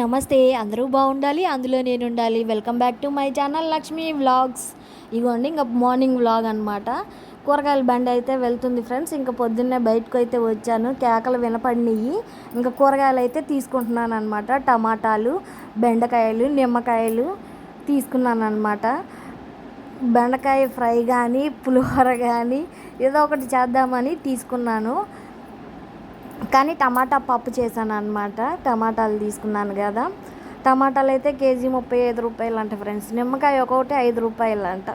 నమస్తే అందరూ బాగుండాలి అందులో నేను ఉండాలి welcome back to my channel Lakshmi vlogs ఇగోండి ఇంకా మార్నింగ్ వ్లాగ్ అనమాట కూరగాయల బండి అయితే వెళ్తుంది ఫ్రెండ్స్ ఇంకా పొద్దున్నే బయటకు అయితే వచ్చాను. కేకలు వినపడినాయి. ఇంకా కూరగాయలు అయితే తీసుకుంటున్నాను అనమాట టమాటాలు బెండకాయలు నిమ్మకాయలు తీసుకున్నాను అనమాట బెండకాయ ఫ్రై కానీ పులిహోర కానీ ఏదో ఒకటి చేద్దామని తీసుకున్నాను. కానీ టమాటా పప్పు చేశాను అనమాట టమాటాలు తీసుకున్నాను కదా. టమాటాలు అయితే కేజీ ముప్పై ఐదు రూపాయలు అంట ఫ్రెండ్స్. నిమ్మకాయ ఒక్కొక్కటి ఐదు రూపాయలు అంట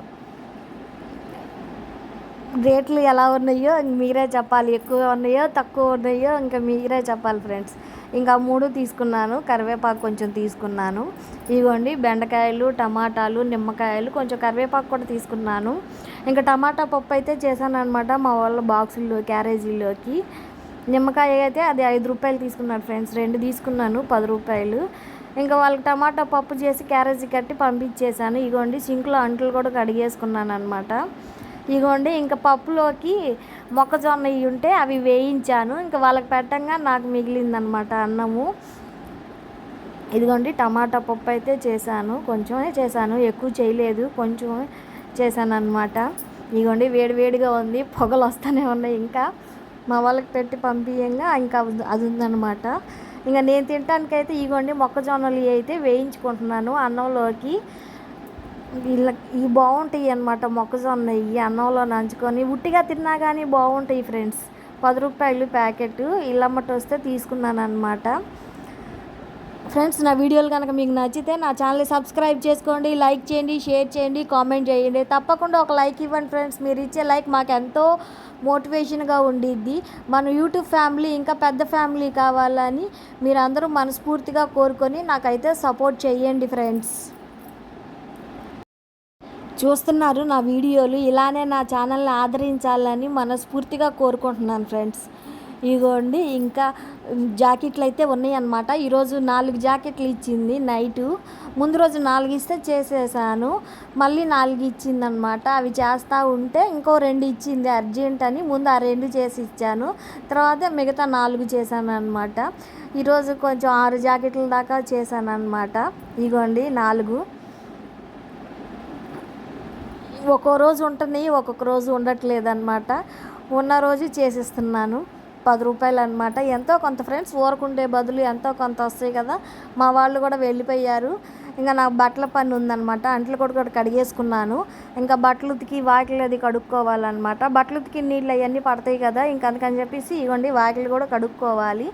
రేట్లు ఎలా ఉన్నాయో మీరే చెప్పాలి. ఎక్కువ ఉన్నాయో తక్కువ ఉన్నాయో ఇంకా మీరే చెప్పాలి ఫ్రెండ్స్. ఇంకా మూడు తీసుకున్నాను. కరివేపాకు కొంచెం తీసుకున్నాను. ఇదిగోండి బెండకాయలు టమాటాలు నిమ్మకాయలు కొంచెం కరివేపాకు కూడా తీసుకున్నాను. ఇంకా టమాటా పప్పు అయితే చేశాను అనమాట మా వాళ్ళ బాక్సుల్లో క్యారేజీలోకి నిమ్మకాయ అయితే అది ఐదు రూపాయలు తీసుకున్నాను ఫ్రెండ్స్. రెండు తీసుకున్నాను పది రూపాయలు. ఇంకా వాళ్ళకి టమాటా పప్పు చేసి క్యారేజీ కట్టి పంపించేశాను. ఇగోండి సింక్లో అంట్లు కూడా కడిగేసుకున్నాను అనమాట ఇగోండి ఇంకా పప్పులోకి మొక్కజొన్న ఇవి ఉంటే అవి వేయించాను. ఇంకా వాళ్ళకి పెట్టంగా నాకు మిగిలిందనమాట అన్నము. ఇదిగోండి టమాటా పప్పు అయితే చేశాను. కొంచెమే చేశాను ఎక్కువ చేయలేదు కొంచెం చేశాను అనమాట ఇదిగోండి వేడివేడిగా ఉంది పొగలు వస్తూనే ఉన్నాయి ఇంకా. మా వాళ్ళకి పెట్టి పంపించంగా ఇంకా అది ఉందన్నమాట ఇంకా నేను తినటానికైతే ఇగోండి మొక్కజొన్నలు అయితే వేయించుకుంటున్నాను అన్నంలోకి. ఇలా ఇవి బాగుంటాయి అన్నమాట మొక్కజొన్న ఇవి అన్నంలో నంచుకొని. ఉట్టిగా తిన్నా కానీ బాగుంటాయి ఫ్రెండ్స్. పది రూపాయలు ప్యాకెట్ ఇల్లమ్మట వస్తే తీసుకున్నాను అనమాట ఫ్రెండ్స్ నా వీడియోలు కనుక మీకు నచ్చితే నా ఛానల్ని సబ్స్క్రైబ్ చేసుకోండి లైక్ చేయండి షేర్ చేయండి కామెంట్ చేయండి. తప్పకుండా ఒక లైక్ ఇవ్వండి ఫ్రెండ్స్. మీరు ఇచ్చే లైక్ మాకు ఎంతో మోటివేషన్గా ఉండిద్ది. మన యూట్యూబ్ ఫ్యామిలీ ఇంకా పెద్ద ఫ్యామిలీ కావాలని మీరందరూ మనస్ఫూర్తిగా కోరుకొని నాకైతే సపోర్ట్ చేయండి ఫ్రెండ్స్. చూస్తున్నారు నా వీడియోలు. ఇలానే నా ఛానల్ని ఆదరించాలని మనస్ఫూర్తిగా కోరుకుంటున్నాను ఫ్రెండ్స్. ఇగోండి ఇంకా జాకెట్లు అయితే ఉన్నాయన్నమాట. ఈరోజు నాలుగు జాకెట్లు ఇచ్చింది నైటు. ముందు రోజు నాలుగు ఇస్తే చేసేసాను. మళ్ళీ నాలుగు ఇచ్చిందనమాట అవి చేస్తూ ఉంటే ఇంకో రెండు ఇచ్చింది అర్జెంట్ అని. ముందు ఆ రెండు చేసి ఇచ్చాను. తర్వాత మిగతా నాలుగు చేశాను అనమాట ఈరోజు కొంచెం ఆరు జాకెట్ల దాకా చేశాను అనమాట ఇగోండి నాలుగు. ఒక్కో రోజు ఉంటున్నాయి ఒక్కొక్క రోజు ఉండట్లేదు అనమాట ఉన్న రోజు చేసిస్తున్నాను. పది రూపాయలు అనమాట ఎంతో కొంత ఫ్రెండ్స్ ఊరకుండే బదులు ఎంతో కొంత వస్తాయి కదా. మా వాళ్ళు కూడా వెళ్ళిపోయారు. ఇంకా నాకు బట్టల పని ఉందనమాట అంట్లు కూడా కూడా కడిగేసుకున్నాను. ఇంకా బట్టలు ఉతికి వాకిలు అది కడుక్కోవాలన్నమాట. బట్టలు ఉతికి నీళ్ళు అవన్నీ పడతాయి కదా ఇంక అందుకని చెప్పేసి ఇవ్వండి వాకిలు కూడా కడుక్కోవాలి.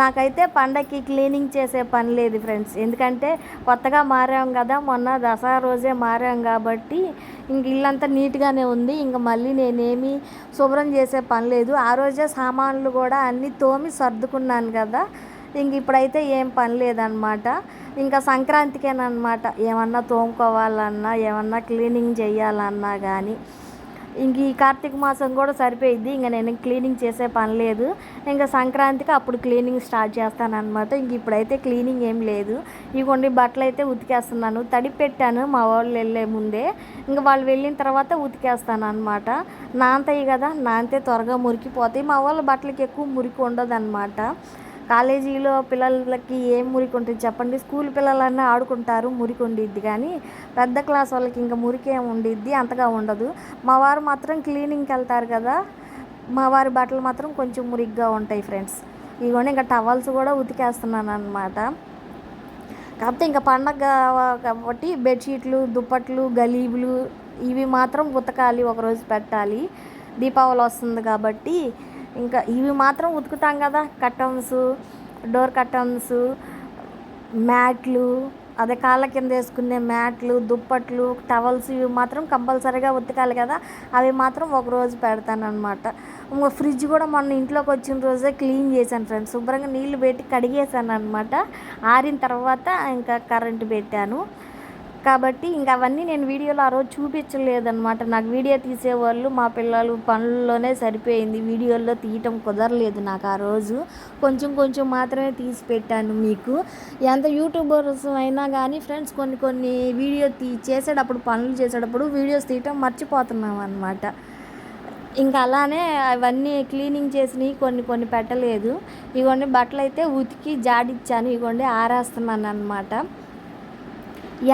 నాకైతే పండగకి క్లీనింగ్ చేసే పని లేదు ఫ్రెండ్స్. ఎందుకంటే కొత్తగా మారాం కదా మొన్న దసరా రోజే మారాం కాబట్టి ఇంక ఇల్లంతా నీట్గానే ఉంది. ఇంక మళ్ళీ నేనేమి శుభ్రం చేసే పని లేదు. ఆ రోజే సామాన్లు కూడా అన్నీ తోమి సర్దుకున్నాను కదా ఇంక ఇప్పుడైతే ఏం పని లేదనమాట ఇంకా సంక్రాంతికేనమాట ఏమన్నా తోముకోవాలన్నా ఏమన్నా క్లీనింగ్ చేయాలన్నా కానీ ఇంక ఈ కార్తీక మాసం కూడా సరిపోయిద్ది. ఇంకా నేను క్లీనింగ్ చేసే పని లేదు. ఇంకా సంక్రాంతికి అప్పుడు క్లీనింగ్ స్టార్ట్ చేస్తాను ఇంక ఇప్పుడైతే క్లీనింగ్ ఏం లేదు. ఈ కొన్ని బట్టలు అయితే ఉతికేస్తున్నాను. తడి పెట్టాను మా వాళ్ళు వెళ్ళే ముందే. ఇంకా వాళ్ళు వెళ్ళిన తర్వాత ఉతికేస్తాను అనమాట నాంతయ్యి కదా నాంతే త్వరగా మురికిపోతాయి. మా వాళ్ళ బట్టలకి ఎక్కువ మురికి ఉండదు అనమాట కాలేజీలో పిల్లలకి ఏం మురికి ఉంటుంది చెప్పండి. స్కూల్ పిల్లలన్నా ఆడుకుంటారు మురికి ఉండిద్ది కానీ పెద్ద క్లాస్ వాళ్ళకి ఇంకా మురికి ఏం ఉండిద్ది అంతగా ఉండదు. మా వారు మాత్రం క్లీనింగ్కి వెళ్తారు కదా మా వారి బట్టలు మాత్రం కొంచెం మురిగ్గా ఉంటాయి ఫ్రెండ్స్. ఇవన్నీ ఇంకా టవల్స్ కూడా ఉతికేస్తున్నాను అనమాట కాకపోతే ఇంకా పండగ కాబట్టి బెడ్షీట్లు దుప్పట్లు గలీబులు ఇవి మాత్రం ఉతకాలి ఒకరోజు పెట్టాలి. దీపావళి వస్తుంది కాబట్టి ఇంకా ఇవి మాత్రం ఉతుకుతాం కదా కర్టన్స్ డోర్ కర్టన్స్ మ్యాట్లు అదే కాళ్ళ కింద వేసుకునే మ్యాట్లు దుప్పట్లు టవల్స్ ఇవి మాత్రం కంపల్సరీగా ఉతకాలి కదా. అవి మాత్రం ఒక రోజు పెడతాను ఇంకా ఫ్రిడ్జ్ కూడా మొన్న ఇంట్లోకి వచ్చిన రోజే క్లీన్ చేశాను ఫ్రెండ్స్. శుభ్రంగా నీళ్ళు పెట్టి కడిగేసాను అనమాట ఆరిన తర్వాత ఇంకా కరెంటు పెట్టాను. కాబట్టి ఇంకా అవన్నీ నేను వీడియోలో ఆ రోజు చూపించలేదన్నమాట. నాకు వీడియో తీసేవాళ్ళు మా పిల్లలు పనుల్లోనే సరిపోయింది. వీడియోల్లో తీయటం కుదరలేదు నాకు ఆ రోజు. కొంచెం కొంచెం మాత్రమే తీసి పెట్టాను మీకు. ఎంత యూట్యూబర్స్ అయినా కానీ ఫ్రెండ్స్ కొన్ని కొన్ని వీడియో తీ చేసేటప్పుడు పనులు చేసేటప్పుడు వీడియోస్ తీయటం మర్చిపోతున్నాం అనమాట ఇంకా అలానే అవన్నీ క్లీనింగ్ చేసినవి కొన్ని కొన్ని పెట్టలేదు. ఇగోండి బట్టలు అయితే ఉతికి జాడిచ్చాను. ఇగోండి ఆరేస్తున్నాను అనమాట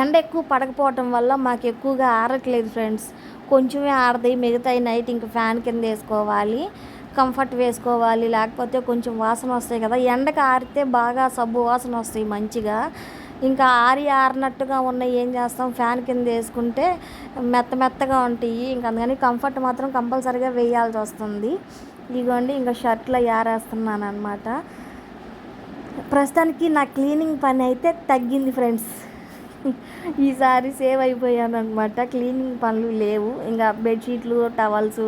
ఎండ ఎక్కువ పడకపోవటం వల్ల మాకు ఎక్కువగా ఆరట్లేదు ఫ్రెండ్స్. కొంచెమే ఆడతాయి మిగతాయి నైట్ ఇంకా ఫ్యాన్ కింద వేసుకోవాలి కంఫర్ట్ వేసుకోవాలి లేకపోతే కొంచెం వాసన వస్తాయి కదా. ఎండకు ఆరితే బాగా సబ్బు వాసన వస్తాయి మంచిగా. ఇంకా ఆరి ఆరినట్టుగా ఉన్నాయి ఏం చేస్తాం? ఫ్యాన్ కింద వేసుకుంటే మెత్త మెత్తగా ఉంటాయి. ఇంకా అందుకని కంఫర్ట్ మాత్రం కంపల్సరీగా వేయాల్సి వస్తుంది. ఇదిగోండి ఇంకా షర్ట్లో ఆరేస్తున్నాను అనమాట ప్రస్తుతానికి నా క్లీనింగ్ పని అయితే తగ్గింది ఫ్రెండ్స్. ఈసారి సేవ్ అయిపోయాను అనమాట క్లీనింగ్ పనులు లేవు. ఇంకా బెడ్షీట్లు టవల్స్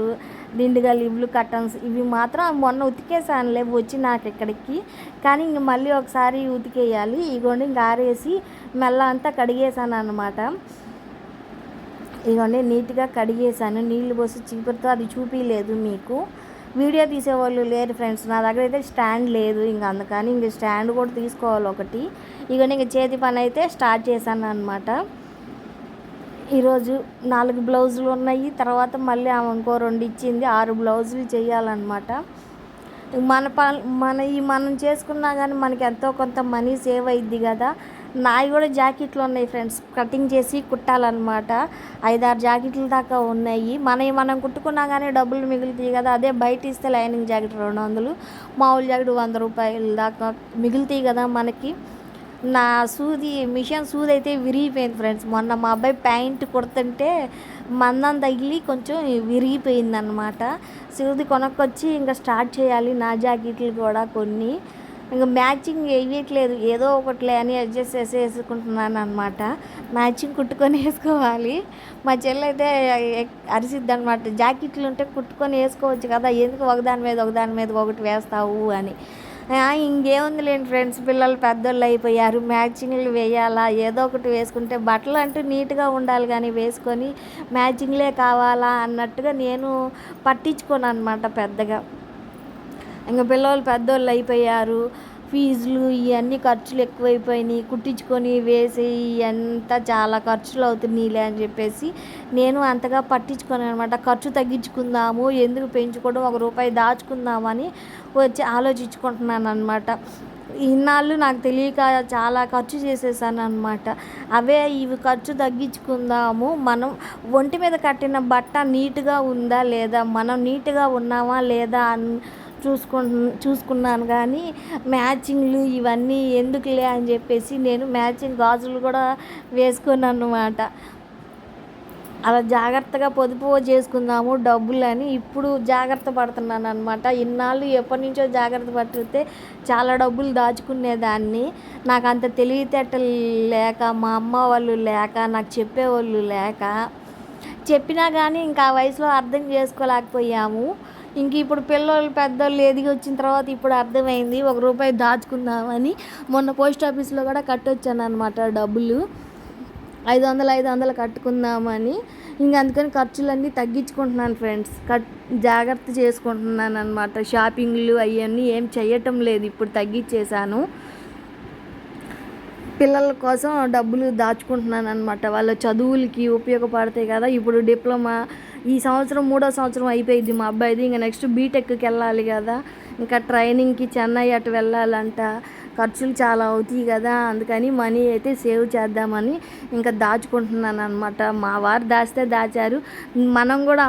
దిండుగా లివ్లు కర్టన్స్ ఇవి మాత్రం మొన్న ఉతికేసానులే వచ్చి నాకు ఇక్కడికి కానీ ఇంక మళ్ళీ ఒకసారి ఉతికేయాలి. ఇగోండి ఇంక ఆరేసి మెల్ల అంతా కడిగేసాను అనమాట ఇగోండి నీట్గా కడిగేసాను నీళ్ళు పోసి చీపురుతో అది చూపించలేదు మీకు. వీడియో తీసేవాళ్ళు లేరు ఫ్రెండ్స్. నా దగ్గర అయితే స్టాండ్ లేదు ఇంక అందుకని ఇంక స్టాండ్ కూడా తీసుకోవాలి ఒకటి. ఇక ఇంక చేతి పని అయితే స్టార్ట్ చేశాను అనమాట ఈరోజు నాలుగు బ్లౌజులు ఉన్నాయి. తర్వాత మళ్ళీ ఆమె ఇంకో రెండు ఇచ్చింది. ఆరు బ్లౌజులు చేయాలన్నమాట. మన ప మన ఈ మనం చేసుకున్నా కానీ మనకి ఎంతో కొంత మనీ సేవ్ అయింది కదా. నాయి కూడా జాకెట్లు ఉన్నాయి ఫ్రెండ్స్. కటింగ్ చేసి కుట్టాలన్నమాట. ఐదారు జాకెట్ల దాకా ఉన్నాయి. మనవి మనం కుట్టుకున్నా కానీ డబ్బులు మిగులుతాయి కదా. అదే బయట ఇస్తే లైనింగ్ జాకెట్ రెండు వందలు మామూలు జాకెట్ వంద రూపాయల దాకా మిగులుతాయి కదా మనకి. నా సూది మిషన్ సూది అయితే విరిగిపోయింది ఫ్రెండ్స్. మొన్న మా అబ్బాయి ప్యాంట్ కుడుతుంటే మందం తగిలి కొంచెం విరిగిపోయిందనమాట సూది కొనుక్కొచ్చి ఇంకా స్టార్ట్ చేయాలి నా జాకెట్లు కూడా కొన్ని. ఇంకా మ్యాచింగ్ వేయట్లేదు. ఏదో ఒకటిలే అని అడ్జస్ట్ చేసి వేసుకుంటున్నాను అనమాట మ్యాచింగ్ కుట్టుకొని వేసుకోవాలి. మా చెల్లి అయితే అరిసిద్ది అనమాట జాకెట్లు ఉంటే కుట్టుకొని వేసుకోవచ్చు కదా. ఎందుకు ఒకదాని మీద ఒకదాని మీద ఒకటి వేస్తావు అని. ఇంకేముంది లేని ఫ్రెండ్స్ పిల్లలు పెద్దోళ్ళు అయిపోయారు. మ్యాచింగ్లు వేయాలా? ఏదో ఒకటి వేసుకుంటే బట్టలు అంటూ నీట్గా ఉండాలి కానీ వేసుకొని మ్యాచింగ్లే కావాలా అన్నట్టుగా నేను పట్టించుకోను అనమాట పెద్దగా. ఇంకా పిల్లలు పెద్దోళ్ళు అయిపోయారు. ఫీజులు ఇవన్నీ ఖర్చులు ఎక్కువైపోయినాయి. కుట్టించుకొని వేసి ఇవంతా చాలా ఖర్చులు అవుతున్నాయిలే అని చెప్పేసి నేను అంతగా పట్టించుకోను అనమాట. ఖర్చు తగ్గించుకుందాము ఎందుకు పెంచుకోవడం ఒక రూపాయి దాచుకుందామని వచ్చి ఆలోచించుకుంటున్నాను అనమాట. ఇన్నాళ్ళు నాకు తెలియక చాలా ఖర్చు చేసేసాను అనమాట. అవే ఇవి ఖర్చు తగ్గించుకుందాము. మనం ఒంటి మీద కట్టిన బట్ట నీట్గా ఉందా లేదా మనం నీట్గా ఉన్నామా లేదా అని చూసుకు చూసుకున్నాను కానీ మ్యాచింగ్లు ఇవన్నీ ఎందుకులే అని చెప్పేసి నేను మ్యాచింగ్ గాజులు కూడా వేసుకున్నాను అనమాట అలా జాగ్రత్తగా పొదుపు చేసుకుందాము డబ్బులు అని ఇప్పుడు జాగ్రత్త పడుతున్నాను అనమాట ఇన్నాళ్ళు ఎప్పటి నుంచో జాగ్రత్త పడితే చాలా డబ్బులు దాచుకునేదాన్ని. నాకు అంత తెలివితేటలు లేక మా అమ్మ వాళ్ళు లేక నాకు చెప్పేవాళ్ళు లేక చెప్పినా కానీ ఇంకా ఆ వయసులో అర్థం చేసుకోలేకపోయాము. ఇంక ఇప్పుడు పిల్లలు పెద్దోళ్ళు ఎదిగి వచ్చిన తర్వాత ఇప్పుడు అర్థమైంది ఒక రూపాయి దాచుకుందామని మొన్న పోస్ట్ ఆఫీస్లో కూడా కట్టొచ్చాను అనమాట డబ్బులు. ఐదు వందలు ఐదు వందలు కట్టుకుందామని. ఇంక అందుకని ఖర్చులన్నీ తగ్గించుకుంటున్నాను ఫ్రెండ్స్. కట్ జాగ్రత్త చేసుకుంటున్నాను అనమాట షాపింగ్లు అవన్నీ ఏం చేయటం లేదు ఇప్పుడు తగ్గించేశాను పిల్లల కోసం డబ్బులు దాచుకుంటున్నాను అనమాట వాళ్ళ చదువులకి ఉపయోగపడతాయి కదా ఇప్పుడు డిప్లొమా ఈ సంవత్సరం మూడో సంవత్సరం అయిపోయింది మా అబ్బాయిది. ఇంకా నెక్స్ట్ బీటెక్కి వెళ్ళాలి కదా. ఇంకా ట్రైనింగ్కి చెన్నై అటు వెళ్ళాలంట. ఖర్చులు చాలా అవుతాయి కదా. అందుకని మనీ అయితే సేవ్ చేద్దామని ఇంకా దాచుకుంటున్నాను అనమాట మా వారు దాస్తే దాచారు. మనం కూడా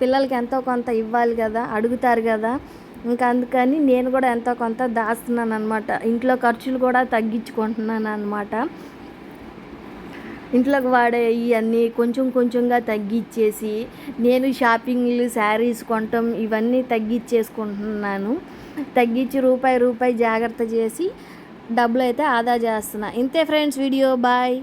పిల్లలకి ఎంతో కొంత ఇవ్వాలి కదా. అడుగుతారు కదా. ఇంకా అందుకని నేను కూడా ఎంతో కొంత దాస్తున్నాను అనమాట ఇంట్లో ఖర్చులు కూడా తగ్గించుకుంటున్నాను అనమాట ఇంట్లోకి వాడే ఇవన్నీ కొంచెం కొంచెంగా తగ్గించేసి నేను షాపింగ్లు శారీస్ కొనటం ఇవన్నీ తగ్గించేసుకుంటున్నాను తగ్గించి రూపాయి రూపాయి జాగ్రత్త చేసి డబ్బులు అయితే ఆదా చేస్తున్నా. ఇంతే ఫ్రెండ్స్ వీడియో బాయ్.